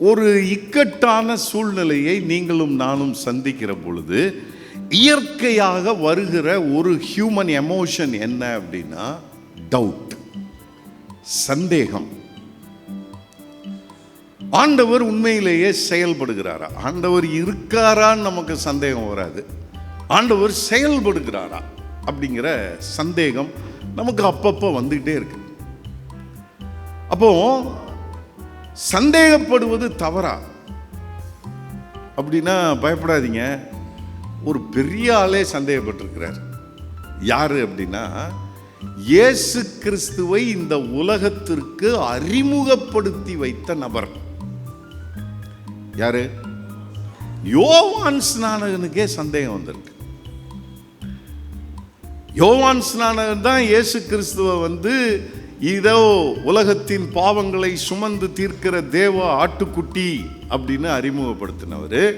ஒரு இக்கட்டான சூழ்நிலையை நீங்களும் நானும் சந்திக்கிற பொழுது இயற்கையாக வருகிற ஒரு ஹியூமன் எமோஷன் என்ன அப்படின்னா டவுட் சந்தேகம். ஆண்டவர் உண்மையிலேயே செயல்படுகிறாரா? ஆண்டவர் இருக்காரான்னு நமக்கு சந்தேகம் வராது. ஆண்டவர் செயல்படுகிறாரா? அப்படிங்கிற சந்தேகம் நமக்கு அப்பப்போ வந்துகிட்டே இருக்கு. அப்போ சந்தேகப்படுவது தவறா? அப்படின்னா பயப்படாதீங்க. ஒரு பெரிய ஆளே சந்தேகப்பட்டிருக்கிறார். யாரு அப்படின்னா இயேசு கிறிஸ்துவை இந்த உலகத்திற்கு அறிமுகப்படுத்தி வைத்த நபர். யாரு? யோவான் ஸ்நானகனுக்கே சந்தேகம் வந்திருக்கு. யோவான் ஸ்நானகன் தான் இயேசு கிறிஸ்துவ வந்து இதோ உலகத்தின் பாவங்களை சுமந்து தீர்க்கிற தேவ ஆட்டுக்குட்டி அப்படின்னு அறிமுகப்படுத்தினவர்.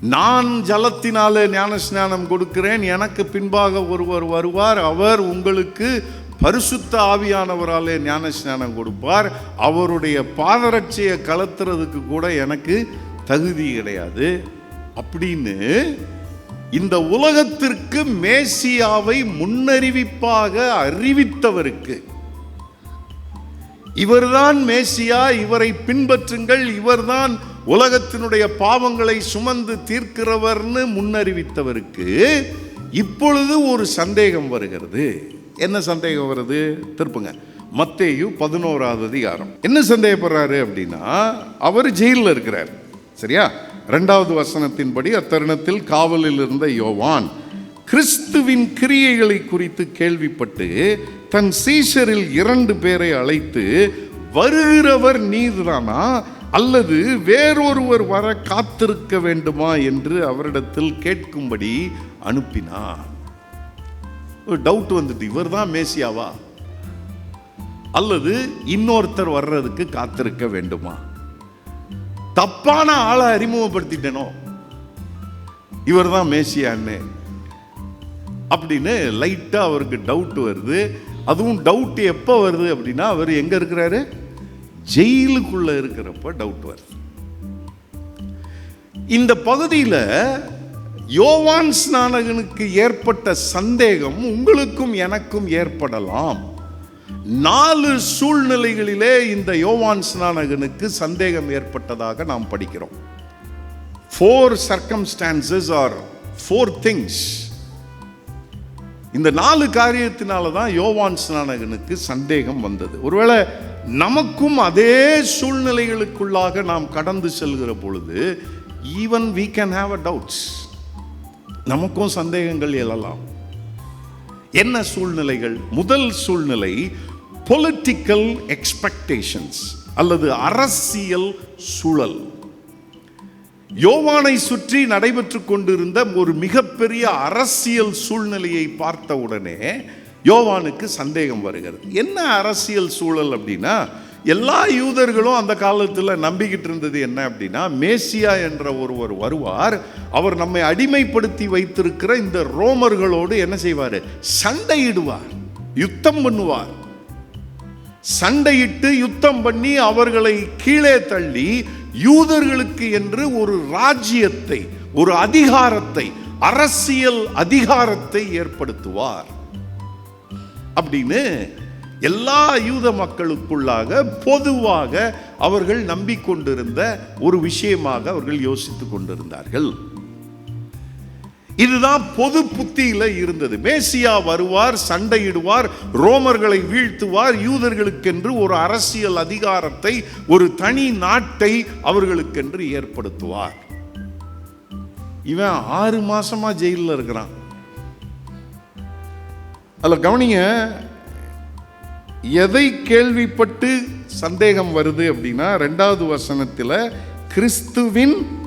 நான் ஜலத்தினாலே ஞான ஸ்நானம் கொடுக்கிறேன் எனக்கு பின்பாக ஒருவர் வருவார் அவர் உங்களுக்கு பரிசுத்த ஆவியானவராலே ஞான ஸ்நானம் கொடுப்பார் அவருடைய பாதரட்சையை கலத்துறதுக்கு கூட எனக்கு தகுதி கிடையாது. அப்படின்னு இந்த உலகத்திற்கு மேசியாவை முன்னறிவிப்பாக அறிவித்தவருக்கு. இவர்தான் மேசியா இவரை பின்பற்றுங்கள் இவர்தான் உலகத்தினுடைய பாவங்களை சுமந்து தீர்க்கிறவர்னு முன்னறிவித்தவருக்கு இப்பொழுது ஒரு சந்தேகம் வருகிறது. என்ன சந்தேகம் வருது? திருப்புங்க. மத்தேயு பதினோராவது அதிகாரம். என்ன சந்தேகப்படுறாரு அப்படின்னா அவர் ஜெயிலில் இருக்கிறார். சரியா? ரெண்டாவது வசனத்தின்படி அத்தருணத்தில் காவலில் இருந்த யோவான் கிறிஸ்துவின் கிரியைகளை குறித்து கேள்விப்பட்டு தன் சீஷரில் இரண்டு பேரை அழைத்து வருகிறவர் நீர்தானா அல்லது வேறொருவர் வர காத்திருக்க வேண்டுமா? என்று அவரிடத்தில் கேட்கும்படி அனுப்பினார். ஒரு டவுட் வந்துட்டு இவர் தான் மேசியாவா? அல்லது இன்னொருத்தர் வர்றதுக்கு காத்திருக்க வேண்டுமா? தப்பான ஆளை அறிமுகப்படுத்திட்டேனோ? இவர் தான் மேசியான்னு அப்படின்னு லைட்டாக அவருக்கு டவுட் வருது. அதுவும் டவுட் எப்போ வருது அப்படின்னா அவர் எங்கே இருக்கிறாரு? ஜெயிலுக்குள்ளே இருக்கிறப்ப டவுட் வருது. இந்த பகுதியில் யோவான் ஸ்நானகனுக்கு ஏற்பட்ட சந்தேகம் உங்களுக்கும் எனக்கும் ஏற்படலாம். நாலு சூழ்நிலைகளிலே இந்த யோவான் ஸ்நானகனுக்கு சந்தேகம் ஏற்பட்டதாக நாம் படிக்கிறோம். Four circumstances are four things இந்த நாலு காரியத்தினால தான் யோவான் ஸ்நானகனுக்கு சந்தேகம் வந்தது. ஒருவேளை நமக்கும் அதே சூழ்நிலைகளுக்குள்ளாக நாம் கடந்து செல்கிற பொழுது even we can have a doubts நமக்கும் சந்தேகங்கள் எழலாம். என்ன சூழ்நிலைகள்? முதல் சூழ்நிலை பொலிட்டிக்கல் எக்ஸ்பெக்டேஷன்ஸ் அல்லது அரசியல் சூழல். யோவானை சுற்றி நடைபெற்று கொண்டிருந்த ஒரு மிகப்பெரிய அரசியல் சூழ்நிலையை பார்த்த உடனே யோவானுக்கு சந்தேகம் வருகிறது. என்ன அரசியல் சூழல் அப்படின்னா எல்லா யூதர்களும் அந்த காலத்தில் நம்பிக்கிட்டு இருந்தது என்ன அப்படின்னா மேசியா என்ற ஒருவர் வருவார் அவர் நம்மை அடிமைப்படுத்தி வைத்திருக்கிற இந்த ரோமர்களோடு என்ன செய்வார்? சண்டையிடுவார் யுத்தம் பண்ணுவார். சண்டையிட்டு யுத்தம் பண்ணி அவர்களை கீழே தள்ளி யூதர்களுக்கு என்று ஒரு ராஜ்யத்தை ஒரு அதிகாரத்தை அரசியல் அதிகாரத்தை ஏற்படுத்துவார். அப்படின்னு எல்லா யூத மக்களுக்குள்ளாக பொதுவாக அவர்கள் நம்பிக்கொண்டிருந்த ஒரு விஷயமாக அவர்கள் யோசித்துக் கொண்டிருந்தார்கள். இதுதான் பொது புத்தியில் இருந்தது. மேசியா வருவார் சண்டையிடுவார் ரோமர்களை வீழ்த்துவார் யூதர்களுக்கென்று ஒரு அரசியல் அதிகாரத்தை ஒரு தனி நாட்டை அவர்களுக்கென்று ஏற்படுத்துவார். இவன் ஆறு மாசமா ஜெயிலில் இருக்கிறான். அதில் கவனிங்க எதை கேள்விப்பட்டு சந்தேகம் வருது அப்படின்னா ரெண்டாவது வசனத்தில் கிறிஸ்துவின்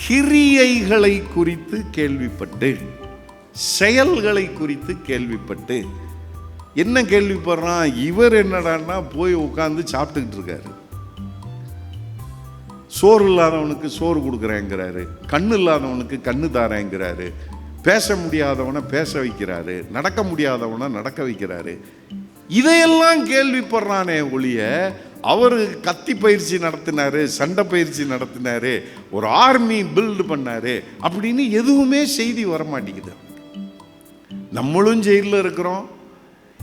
கிரியைகளை குறித்து கேள்விப்பட்டு செயல்களை குறித்து கேள்விப்பட்டு என்ன கேள்விப்படுறான் இவர் என்னடான்னா போய் உட்காந்து சாப்பிட்டுக்கிட்டு இருக்காரு. சோறு இல்லாதவனுக்கு சோறு கொடுக்குறேங்கிறாரு கண்ணு இல்லாதவனுக்கு கண்ணு தாரேங்கிறாரு பேச முடியாதவனை பேச வைக்கிறாரு நடக்க முடியாதவனை நடக்க வைக்கிறாரு. இதையெல்லாம் கேள்விப்படுறானே ஒழிய அவர் கத்தி பயிற்சி நடத்தினாரு சண்டை பயிற்சி நடத்தினாரு ஒரு ஆர்மி பில்டு பண்ணார் அப்படின்னு எதுவுமே செய்தி வர மாட்டேங்குது நம்மளும் ஜெயிலில் இருக்கிறோம்.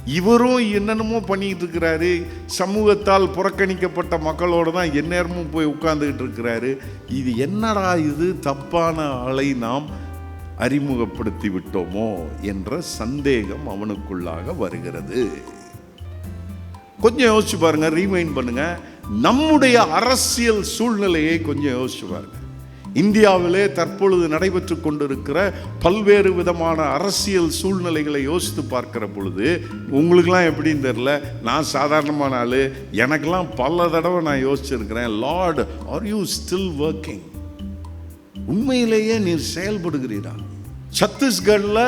இவரும் என்னென்னமோ பண்ணிக்கிட்டு இருக்கிறாரு. சமூகத்தால் புறக்கணிக்கப்பட்ட மக்களோடு தான் எந்நேரமும் போய் உட்காந்துக்கிட்டு இருக்கிறாரு. இது என்னடா இது? தப்பான ஆளை நாம் அறிமுகப்படுத்தி விட்டோமோ என்ற சந்தேகம் அவனுக்குள்ளாக வருகிறது. கொஞ்சம் யோசிச்சு பாருங்க ரீமைண்ட் பண்ணுங்க. நம்முடைய அரசியல் சூழ்நிலையை கொஞ்சம் யோசிச்சு பாருங்க. இந்தியாவிலே தற்பொழுது நடைபெற்று கொண்டிருக்கிற பல்வேறு விதமான அரசியல் சூழ்நிலைகளை யோசித்து பார்க்கிற பொழுது உங்களுக்கெல்லாம் எப்படின்னு தெரில நான் சாதாரணமான ஆள். எனக்கெல்லாம் பல தடவை நான் யோசிச்சிருக்கிறேன் Lord are you still working உண்மையிலேயே நீர் செயல்படுகிறீரா? சத்தீஸ்கரில்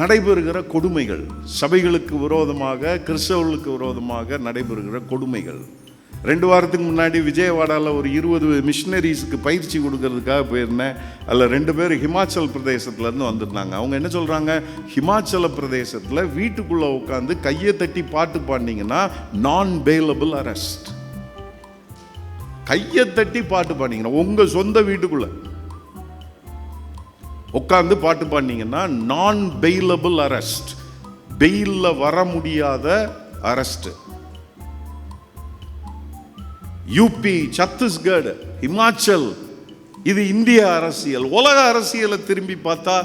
நடைபெறுகிற கொடுமைகள் சபைகளுக்கு விரோதமாக கிறிஸ்தவர்களுக்கு விரோதமாக நடைபெறுகிற கொடுமைகள். ரெண்டு வாரத்துக்கு முன்னாடி விஜயவாடாவில் ஒரு இருபது மிஷினரிஸுக்கு பயிற்சி கொடுக்கறதுக்காக போயிருந்தேன். அதில் ரெண்டு பேர் ஹிமாச்சல் பிரதேசத்துலேருந்து வந்திருந்தாங்க. அவங்க என்ன சொல்கிறாங்க ஹிமாச்சல பிரதேசத்தில் வீட்டுக்குள்ளே உட்காந்து கையை தட்டி பாட்டு பாடினீங்கன்னா நான் பெயிலபிள் அரெஸ்ட் கையை தட்டி பாட்டு பாடினீங்கன்னா உங்கள் சொந்த வீட்டுக்குள்ளே. உட்காந்து பாட்டு பாடினீங்கன்னா நான் பெயிலபிள் அரெஸ்ட் பெயிலில் வர முடியாத அரெஸ்ட் யூபி சத்தீஸ்கர் ஹிமாச்சல் இது இந்திய அரசியல். உலக அரசியலை திரும்பி பார்த்தா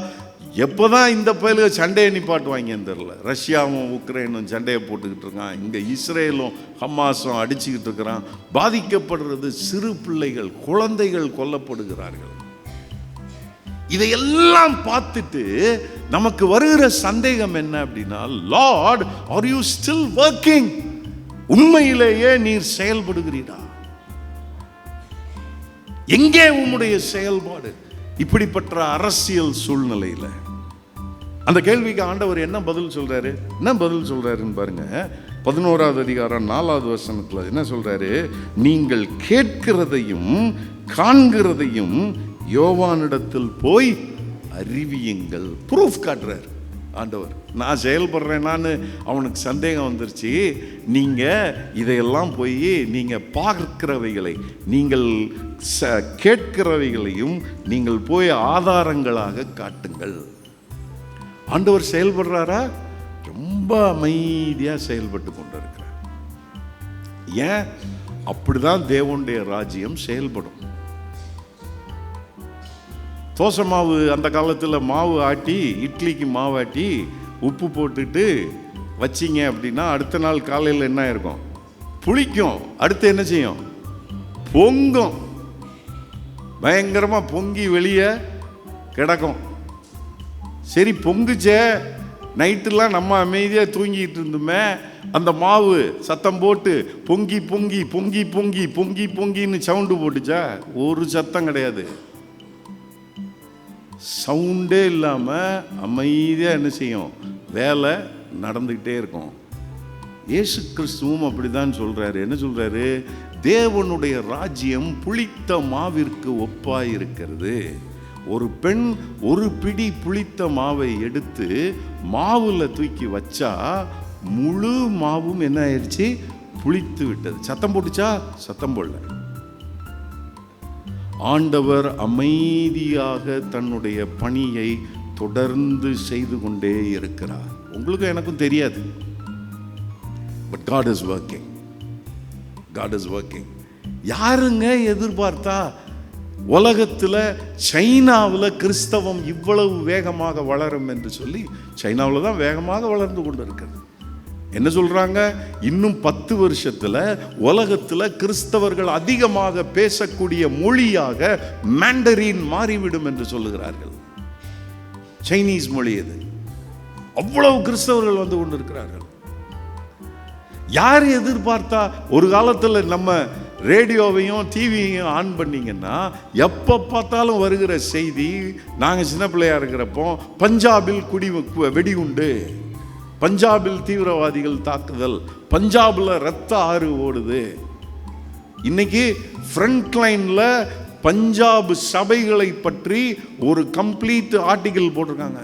எப்போதான் இந்த பயிலுக சண்டையை நிப்பாட்டுவாங்கன்னு தெரில ரஷ்யாவும் உக்ரைனும் சண்டையை போட்டுக்கிட்டு இருக்கான் இங்கே இஸ்ரேலும் ஹமாஸும் அடிச்சுக்கிட்டு இருக்கிறான் பாதிக்கப்படுறது சிறு பிள்ளைகள் குழந்தைகள் கொல்லப்படுகிறார்கள். இதையெல்லாம் பார்த்துட்டு நமக்கு வருகிற சந்தேகம் என்ன அப்படின்னா Lord are you still working உண்மையிலேயே நீர் செயல்படுகிறீரா? எங்கே உம்முடைய செயல்பாடு? இப்படிப்பட்ட அரசியல் சூழ்நிலையில. அந்த கேள்விக்கு ஆண்டவர் என்ன பதில் சொல்றாரு? என்ன பதில் சொல்றாருன்னு பாருங்க. பதினோராவது அதிகாரம் நாலாவது வசனத்தில் என்ன சொல்றாரு? நீங்கள் கேட்கிறதையும் காண்கிறதையும் யோவானிடத்தில் போய் அறிவியுங்கள். ப்ரூஃப் காட்டுறார். ஆண்டவர் நான் செயல்படுறேனான்னு அவனுக்கு சந்தேகம் வந்துருச்சு. நீங்கள் இதையெல்லாம் போய் நீங்கள் பார்க்கிறவைகளை நீங்கள் ச கேட்கிறவைகளையும் நீங்கள் போய் ஆதாரங்களாக காட்டுங்கள். ஆண்டவர் செயல்படுறாரா? ரொம்ப அமைதியாக செயல்பட்டு கொண்டு இருக்கிறார் ஏன்? அப்படிதான் தேவனுடைய ராஜ்யம் செயல்படும். தோசை மாவு அந்த காலத்தில் மாவு ஆட்டி இட்லிக்கு மாவு ஆட்டி உப்பு போட்டுட்டு வச்சிங்க அப்படின்னா அடுத்த நாள் காலையில் என்ன இருக்கும் புளிக்கும். அடுத்து என்ன செய்யும்? பொங்கும். பயங்கரமாக பொங்கி வெளியே கிடக்கும். சரி பொங்குச்சே. நைட்டுலாம் நம்ம அமைதியாக தூங்கிட்டு இருந்தோமே அந்த மாவு சத்தம் போட்டு பொங்கி பொங்கி பொங்கி பொங்கி பொங்கி பொங்கின்னு சவுண்டு போட்டுச்சா? ஒரு சத்தம் கிடையாது. சவுண்டே இல்லாமல் அமைதியாக என்ன செய்யும்? வேலை நடந்துக்கிட்டே இருக்கும். இயேசு கிறிஸ்துவும் அப்படிதான் சொல்கிறாரு என்ன சொல்கிறாரு தேவனுடைய ராஜ்யம் புளித்த மாவிற்கு ஒப்பாயிருக்கிறது. ஒரு பெண் ஒரு பிடி புளித்த மாவை எடுத்து மாவில் தூக்கி வச்சா முழு மாவும் என்ன ஆயிடுச்சு? புளித்து விட்டது. சத்தம் போட்டுச்சா? சத்தம் போடல. ஆண்டவர் அமைதியாக தன்னுடைய பணியை தொடர்ந்து செய்து கொண்டே இருக்கிறார். உங்களுக்கும் எனக்கும் தெரியாது. But God is working God is working யாருங்க எதிர்பார்த்தா உலகத்தில் சைனாவில் கிறிஸ்தவம் இவ்வளவு வேகமாக வளரும் என்று சொல்லி சைனாவில் தான் வேகமாக வளர்ந்து கொண்டு இருக்கிறது என்ன சொல்கிறாங்க இன்னும் பத்து வருஷத்தில் உலகத்தில் கிறிஸ்தவர்கள் அதிகமாக பேசக்கூடிய மொழியாக மேண்டரின் மாறிவிடும் என்று சொல்லுகிறார்கள். சைனீஸ் மொழி இது. அவ்வளவு கிறிஸ்தவர்கள் வந்து கொண்டிருக்கிறார்கள். யார் எதிர்பார்த்தா ஒரு காலத்தில் நம்ம ரேடியோவையும் டிவியையும் ஆன் பண்ணிங்கன்னா எப்போ பார்த்தாலும் வருகிற செய்தி நாங்கள் சின்ன பிள்ளையாக இருக்கிறப்போ பஞ்சாபில் குடி வெடிகுண்டு. பஞ்சாபில் தீவிரவாதிகள் தாக்குதல். பஞ்சாபில் ரத்த ஆறு ஓடுது. இன்னைக்கு ஃப்ரண்ட் லைனில் பஞ்சாப் சபைகளை பற்றி ஒரு கம்ப்ளீட் ஆர்டிக்கிள் போட்டிருக்காங்க.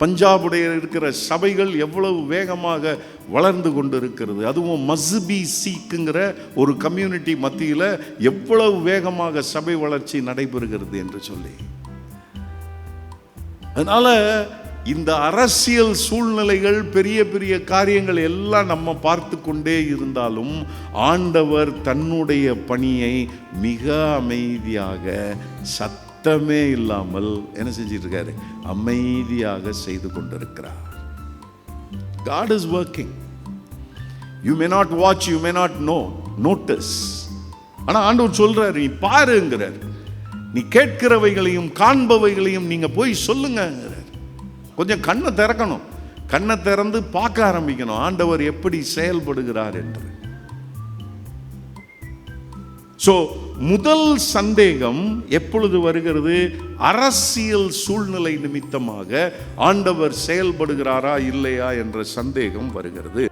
பஞ்சாபுடைய இருக்கிற சபைகள் எவ்வளவு வேகமாக வளர்ந்து கொண்டு இருக்கிறது அதுவும் மஸ்பி சீக்குங்கிற ஒரு கம்யூனிட்டி மத்தியில் எவ்வளவு வேகமாக சபை வளர்ச்சி நடைபெறுகிறது என்று சொல்லி. அதனால் இந்த அரசியல் சூழ்நிலைகள் பெரிய பெரிய காரியங்கள் எல்லாம் நம்ம பார்த்து கொண்டே இருந்தாலும் ஆண்டவர் தன்னுடைய பணியை மிக அமைதியாக சத்தமே இல்லாமல் என்ன செஞ்சிட்டு இருக்காரு அமைதியாக செய்து கொண்டிருக்கிறார். God is working you may not watch you may not no notice ஆனால் ஆண்டவர் சொல்றாரு நீ பாருங்கிறார். நீ கேட்கிறவைகளையும் காண்பவைகளையும் நீங்க போய் சொல்லுங்க. கொஞ்சம் கண்ணை திறக்கணும். கண்ணை திறந்து பார்க்க ஆரம்பிக்கணும். ஆண்டவர் எப்படி செயல்படுகிறார் என்று. ஸோ முதல் சந்தேகம் எப்பொழுது வருகிறது? அரசியல் சூழ்நிலை நிமித்தமாக ஆண்டவர் செயல்படுகிறாரா இல்லையா என்ற சந்தேகம் வருகிறது.